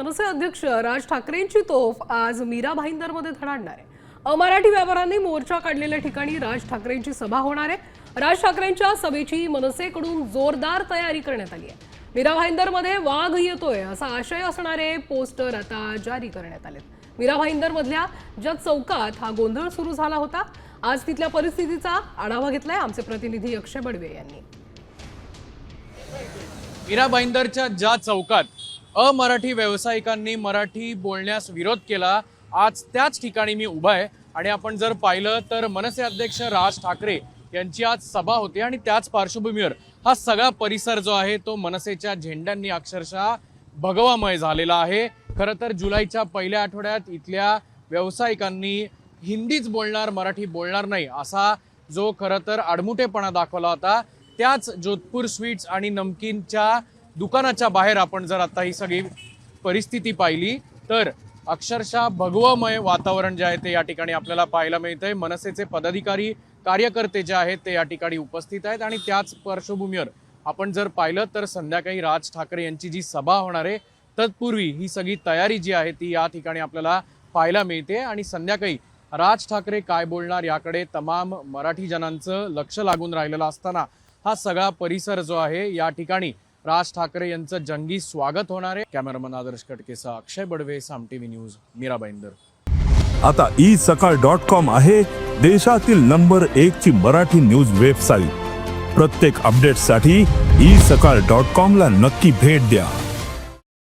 मनसे अध्यक्ष राज ठाकरेंची तोफ आज मीरा भाईंदरमध्ये धडाडणार आहे. अमराठी व्यापाऱ्यांनी मोर्चा काढलेल्या ठिकाणी राज ठाकरेंची सभा होणार आहे. राज ठाकरेंच्या सभेची मनसेकडून जोरदार तयारी करण्यात आली आहे. मीरा भाईंदरमध्ये वाघ येतोय असा आशय असणारे पोस्टर आता जारी करण्यात आलेत. मीरा भाईंदरमधल्या ज्या चौकात हा गोंधळ सुरू झाला होता. आज तिथल्या परिस्थितीचा आढावा घेतलाय आमचे प्रतिनिधी अक्षय बडवे यांनी. मीरा भाईंदरच्या ज्या चौकात अमराठी व्यावसायिकांनी मराठी बोलण्यास विरोध केला. आज त्याच ठिकाणी मी उभा आहे. आणि आपण जर पाहिलं तर मनसे अध्यक्ष राज ठाकरे यांची आज सभा होती आणि त्याच पार्श्वभूमीवर हा सगळा परिसर जो आहे तो मनसेच्या झेंड्यांनी अक्षरशः भगवामय झालेला आहे. खरं तर जुलैच्या पहिल्या आठवड्यात इथल्या व्यावसायिकांनी हिंदीच बोलणार मराठी बोलणार नाही असा जो खरं तर आडमुटेपणा दाखवला होता. त्याच जोधपूर स्वीट्स आणि नमकीनच्या दुकानाच्या बाहेर आपण जर आता ही सगळी परिस्थिती पाहिली तर अक्षरशः भगवमय वातावरण जे आहे ते या ठिकाणी आपल्याला पाहायला मिळतं आहे मनसेचे पदाधिकारी कार्यकर्ते जे आहेत ते या ठिकाणी उपस्थित आहेत आणि त्याच पार्श्वभूमीवर आपण जर पाहिलं तर संध्याकाळी राज ठाकरे यांची जी सभा होणार आहे तत्पूर्वी ही सगळी तयारी जी आहे ती या ठिकाणी आपल्याला पाहायला मिळते आणि संध्याकाळी राज ठाकरे काय बोलणार याकडे तमाम मराठी जनांचं लक्ष लागून राहिलेलं असताना हा सगळा परिसर जो आहे या ठिकाणी राज ठाकरे यांचं जंगी स्वागत होणार आहे. कॅमेरामन आदर्श कटकेसा अक्षय बडवे साम टीव्ही न्यूज मीरा बाईंदर आता ई सकाळ डॉट कॉम आहे देशातील नंबर एक ची मराठी न्यूज वेबसाईट. प्रत्येक अपडेटसाठी ई सकाळ डॉट कॉम ला नक्की भेट द्या.